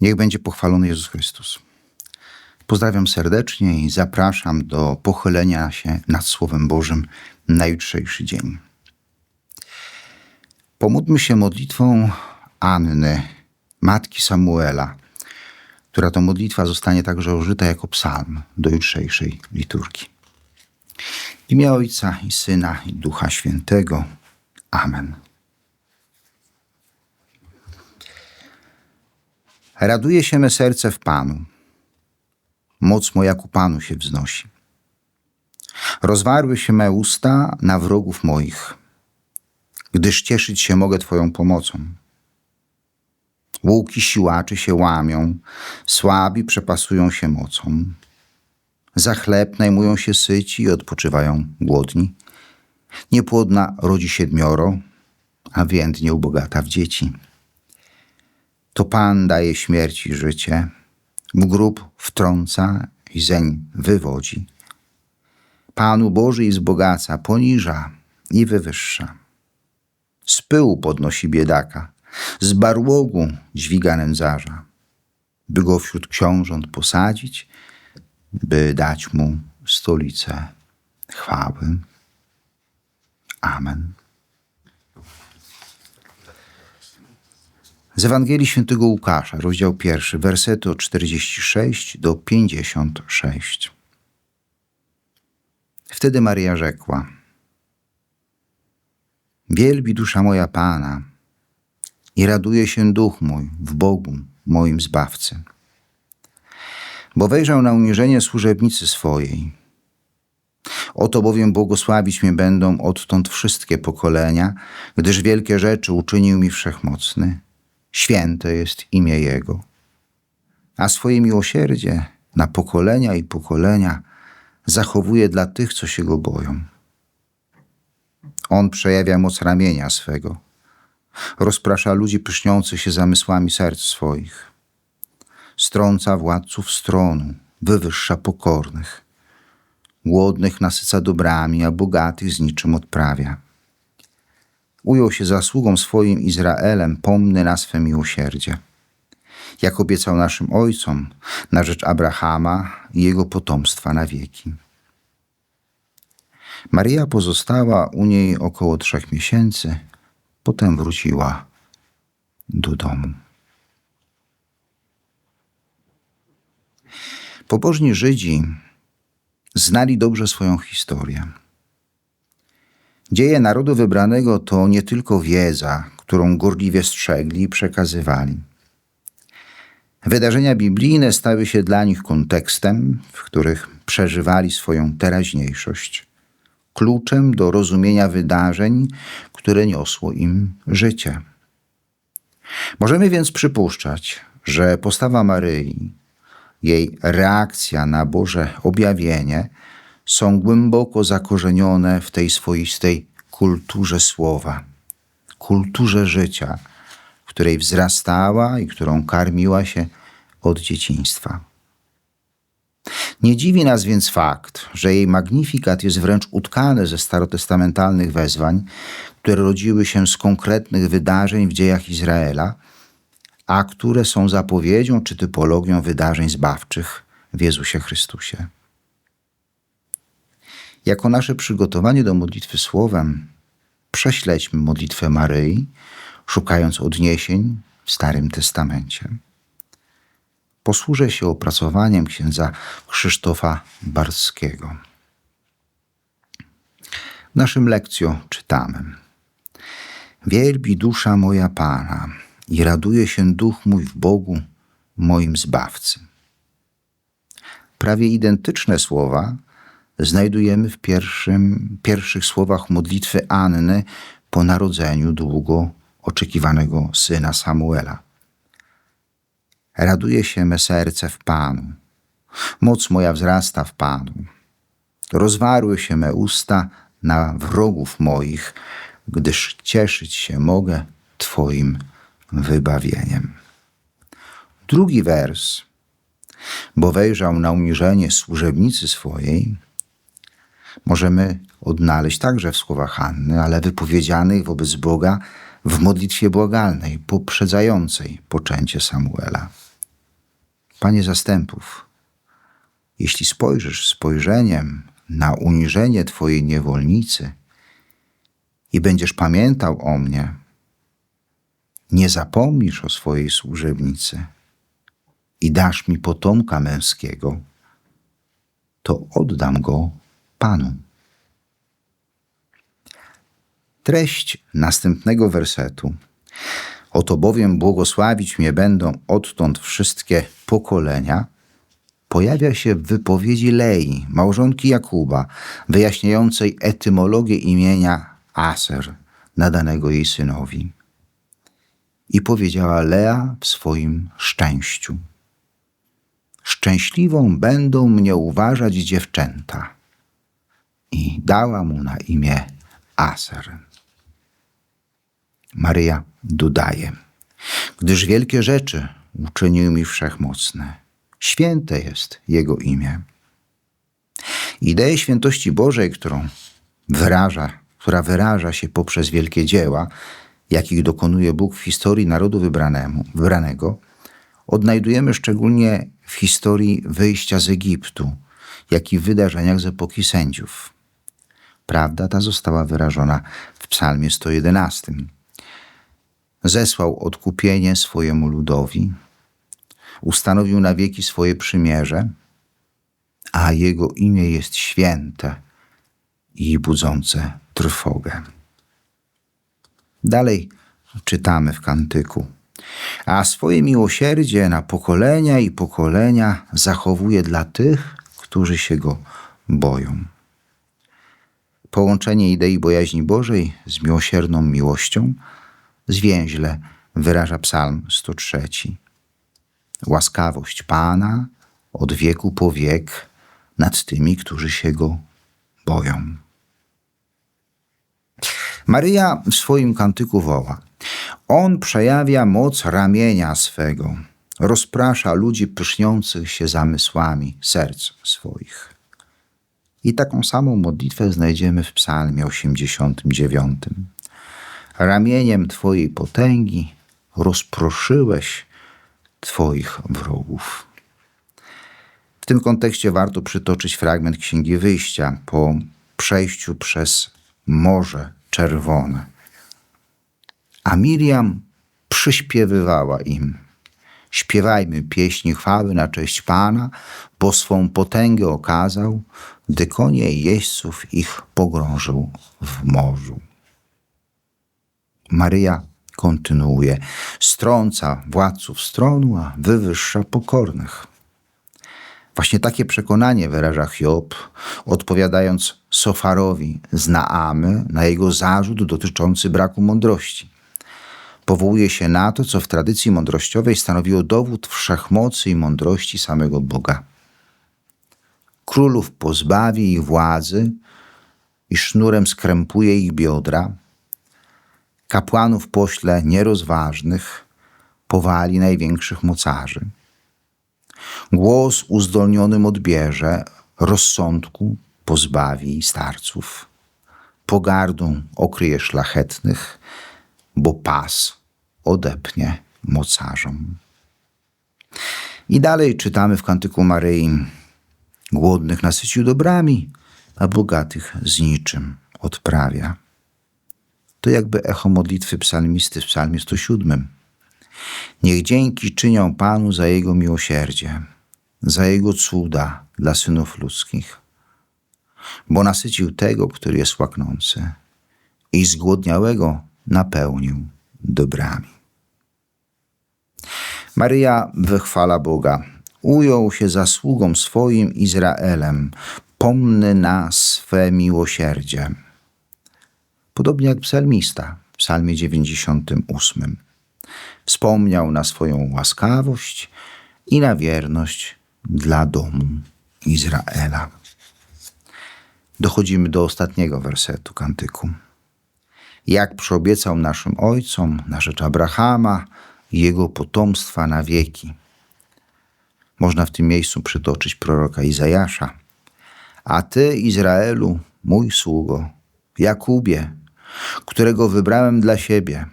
Niech będzie pochwalony Jezus Chrystus. Pozdrawiam serdecznie i zapraszam do pochylenia się nad Słowem Bożym na jutrzejszy dzień. Pomódlmy się modlitwą Anny, matki Samuela, która to modlitwa zostanie także użyta jako psalm do jutrzejszej liturgii. W imię Ojca i Syna i Ducha Świętego. Amen. Raduje się me serce w Panu. Moc moja ku Panu się wznosi. Rozwarły się me usta na wrogów moich, gdyż cieszyć się mogę Twoją pomocą. Łuki siłaczy się łamią, słabi przepasują się mocą. Za chleb najmują się syci i odpoczywają głodni. Niepłodna rodzi siedmioro, a więdnie ubogata w dzieci. To Pan daje śmierci życie, w grób wtrąca i zeń wywodzi. Panu Boży i zbogaca, poniża i wywyższa. Z pyłu podnosi biedaka, z barłogu dźwiga nędzarza, by go wśród książąt posadzić, by dać mu stolicę chwały. Amen. Z Ewangelii Świętego Łukasza, rozdział pierwszy, wersety od 46 do 56. Wtedy Maria rzekła: Wielbi dusza moja Pana i raduje się duch mój w Bogu, moim Zbawcy. Bo wejrzał na uniżenie służebnicy swojej. Oto bowiem błogosławić mnie będą odtąd wszystkie pokolenia, gdyż wielkie rzeczy uczynił mi wszechmocny. Święte jest imię Jego. A swoje miłosierdzie na pokolenia i pokolenia zachowuje dla tych, co się Go boją. On przejawia moc ramienia swego. Rozprasza ludzi pyszniących się zamysłami serc swoich. Strąca władców stronu, wywyższa pokornych. Głodnych nasyca dobrami, a bogatych z niczym odprawia. Ujął się zasługą swoim Izraelem, pomny na swe miłosierdzie. Jak obiecał naszym ojcom, na rzecz Abrahama i jego potomstwa na wieki. Maria pozostała u niej około trzech miesięcy, potem wróciła do domu. Pobożni Żydzi znali dobrze swoją historię. Dzieje narodu wybranego to nie tylko wiedza, którą gorliwie strzegli i przekazywali. Wydarzenia biblijne stały się dla nich kontekstem, w których przeżywali swoją teraźniejszość, kluczem do rozumienia wydarzeń, które niosło im życie. Możemy więc przypuszczać, że postawa Maryi, jej reakcja na Boże objawienie są głęboko zakorzenione w tej swoistej kulturze słowa, kulturze życia, w której wzrastała i którą karmiła się od dzieciństwa. Nie dziwi nas więc fakt, że jej magnifikat jest wręcz utkany ze starotestamentalnych wezwań, które rodziły się z konkretnych wydarzeń w dziejach Izraela, a które są zapowiedzią czy typologią wydarzeń zbawczych w Jezusie Chrystusie. Jako nasze przygotowanie do modlitwy słowem, prześledźmy modlitwę Maryi, szukając odniesień w Starym Testamencie. Posłużę się opracowaniem księdza Krzysztofa Barskiego. W naszym lekcjo czytamy: Wielbi dusza moja Pana i raduje się duch mój w Bogu, moim Zbawcy. Prawie identyczne słowa znajdujemy w pierwszym, pierwszych słowach modlitwy Anny po narodzeniu długo oczekiwanego syna Samuela. Raduje się me serce w Panu, moc moja wzrasta w Panu. Rozwarły się me usta na wrogów moich, gdyż cieszyć się mogę Twoim wybawieniem. Drugi wers. Bo wejrzał na uniżenie służebnicy swojej, możemy odnaleźć także w słowach Hanny, ale wypowiedzianych wobec Boga w modlitwie błagalnej, poprzedzającej poczęcie Samuela. Panie zastępów, jeśli spojrzysz spojrzeniem na uniżenie Twojej niewolnicy i będziesz pamiętał o mnie, nie zapomnisz o swojej służebnicy i dasz mi potomka męskiego, to oddam go Panu. Treść następnego wersetu. Oto bowiem błogosławić mnie będą odtąd wszystkie pokolenia, pojawia się w wypowiedzi Lei, małżonki Jakuba, wyjaśniającej etymologię imienia Aser, nadanego jej synowi. I powiedziała Lea w swoim szczęściu. Szczęśliwą będą mnie uważać dziewczęta. I dała mu na imię Aser. Maryja dodaje, gdyż wielkie rzeczy uczynił mi wszechmocny. Święte jest Jego imię. Ideę świętości Bożej, którą wyraża, która wyraża się poprzez wielkie dzieła, jakich dokonuje Bóg w historii narodu wybranemu, wybranego, odnajdujemy szczególnie w historii wyjścia z Egiptu, jak i w wydarzeniach z epoki sędziów. Prawda ta została wyrażona w Psalmie 111. Zesłał odkupienie swojemu ludowi, ustanowił na wieki swoje przymierze, a jego imię jest święte i budzące trwogę. Dalej czytamy w kantyku. A swoje miłosierdzie na pokolenia i pokolenia zachowuje dla tych, którzy się go boją. Połączenie idei bojaźni Bożej z miłosierną miłością zwięźle wyraża Psalm 103. Łaskawość Pana od wieku po wiek nad tymi, którzy się go boją. Maryja w swoim kantyku woła: On przejawia moc ramienia swego, rozprasza ludzi pyszniących się zamysłami serc swoich. I taką samą modlitwę znajdziemy w Psalmie 89. Ramieniem Twojej potęgi rozproszyłeś Twoich wrogów. W tym kontekście warto przytoczyć fragment Księgi Wyjścia po przejściu przez Morze Czerwone. A Miriam przyśpiewywała im. Śpiewajmy pieśni chwały na cześć Pana, bo swą potęgę okazał, gdy konie jeźdźców ich pogrążył w morzu. Maryja kontynuuje, strąca władców stronu, a wywyższa pokornych. Właśnie takie przekonanie wyraża Hiob, odpowiadając Sofarowi z Naamy na jego zarzut dotyczący braku mądrości. Powołuje się na to, co w tradycji mądrościowej stanowiło dowód wszechmocy i mądrości samego Boga. Królów pozbawi ich władzy i sznurem skrępuje ich biodra, kapłanów pośle nierozważnych, powali największych mocarzy. Głos uzdolnionym odbierze, rozsądku pozbawi starców. Pogardą okryje szlachetnych, bo pas odepnie mocarzom. I dalej czytamy w kantyku Maryi: Głodnych nasycił dobrami, a bogatych z niczym odprawia. To jakby echo modlitwy psalmisty w psalmie 107. Niech dzięki czynią Panu za Jego miłosierdzie, za Jego cuda dla synów ludzkich, bo nasycił tego, który jest łaknący i zgłodniałego napełnił dobrami. Maryja wychwala Boga. Ujął się zasługą swoim Izraelem, pomny na swe miłosierdzie. Podobnie jak psalmista w psalmie 98. Wspomniał na swoją łaskawość i na wierność dla domu Izraela. Dochodzimy do ostatniego wersetu kantyku. Jak przyobiecał naszym ojcom, na rzecz Abrahama jego potomstwa na wieki. Można w tym miejscu przytoczyć proroka Izajasza. A ty, Izraelu, mój sługo, Jakubie, którego wybrałem dla siebie,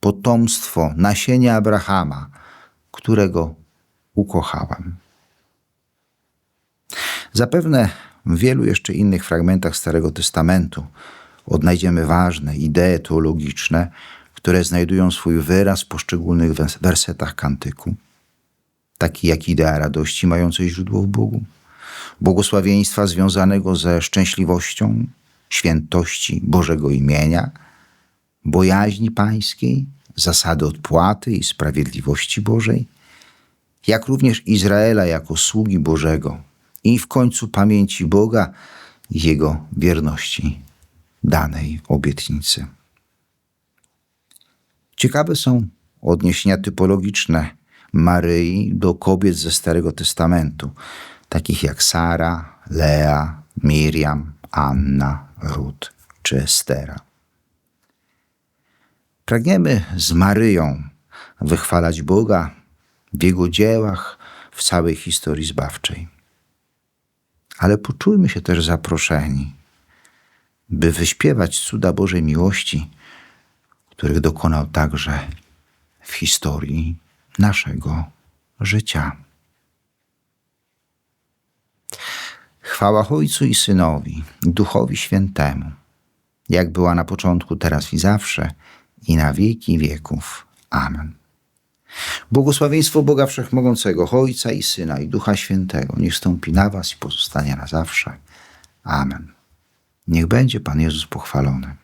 potomstwo, nasienie Abrahama, którego ukochałem. Zapewne w wielu jeszcze innych fragmentach Starego Testamentu odnajdziemy ważne idee teologiczne, które znajdują swój wyraz w poszczególnych wers- wersetach kantyku, taki jak idea radości mającej źródło w Bogu, błogosławieństwa związanego ze szczęśliwością, świętości Bożego imienia, bojaźni pańskiej, zasady odpłaty i sprawiedliwości Bożej, jak również Izraela jako sługi Bożego i w końcu pamięci Boga i Jego wierności danej obietnicy. Ciekawe są odniesienia typologiczne Maryi do kobiet ze Starego Testamentu, takich jak Sara, Lea, Miriam, Anna, Rut czy Estera. Pragniemy z Maryją wychwalać Boga w Jego dziełach, w całej historii zbawczej. Ale poczujmy się też zaproszeni, by wyśpiewać cuda Bożej miłości, których dokonał także w historii naszego życia. Chwała Ojcu i Synowi, Duchowi Świętemu, jak była na początku, teraz i zawsze, i na wieki wieków. Amen. Błogosławieństwo Boga Wszechmogącego, Ojca i Syna i Ducha Świętego, niech stąpi na was i pozostanie na zawsze. Amen. Niech będzie Pan Jezus pochwalony.